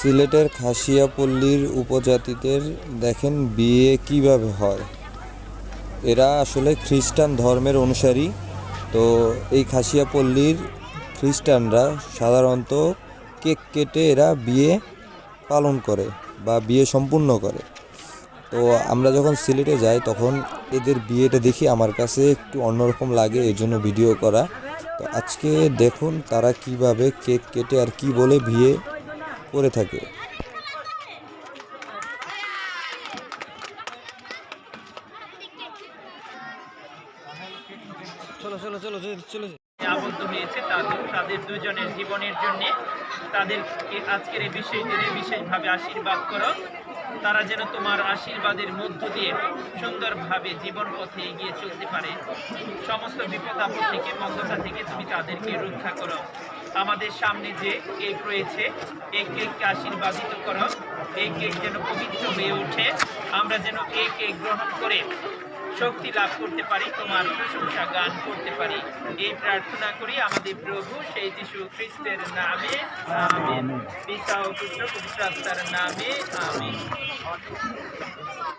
সিলেটের খাসিয়াপল্লীর উপজাতিদের দেখেন বিয়ে কীভাবে হয়। এরা আসলে খ্রিস্টান ধর্মের অনুসারী। তো এই খাসিয়াপল্লীর খ্রিস্টানরা সাধারণত কেক কেটে এরা বিয়ে পালন করে বা বিয়ে সম্পূর্ণ করে। তো আমরা যখন সিলেটে যাই তখন এদের বিয়েটা দেখি আমার কাছে একটু অন্যরকম লাগে এই জন্য ভিডিও করা। তো আজকে দেখুন তারা কীভাবে কেক কেটে আর কি বলে বিয়ে করে থাকে। জীবনের জন্য তাদেরকে আজকের বিশেষভাবে আশীর্বাদ করো। তারা যেন তোমার আশীর্বাদের মধ্য দিয়ে সুন্দরভাবে জীবন পথে এগিয়ে চলতে পারে। সমস্ত বিপদ আপদ থেকে, মন্দতা থেকে তুমি তাদেরকে রক্ষা করো। আমাদের সামনে যে কেক রয়েছে, এই কেককে আশীর্বাদিত করো। এই কেক যেন পবিত্র হয়ে ওঠে। আমরা যেন এই কেক গ্রহণ করে শক্তি লাভ করতে পারি, তোমার প্রশংসা গান করতে পারি। এই প্রার্থনা করি আমাদের প্রভু সেই যিশু খ্রিস্টের নামে। আমেন। পিতা ও পুত্র, পবিত্র আত্মার নামে। আমেন।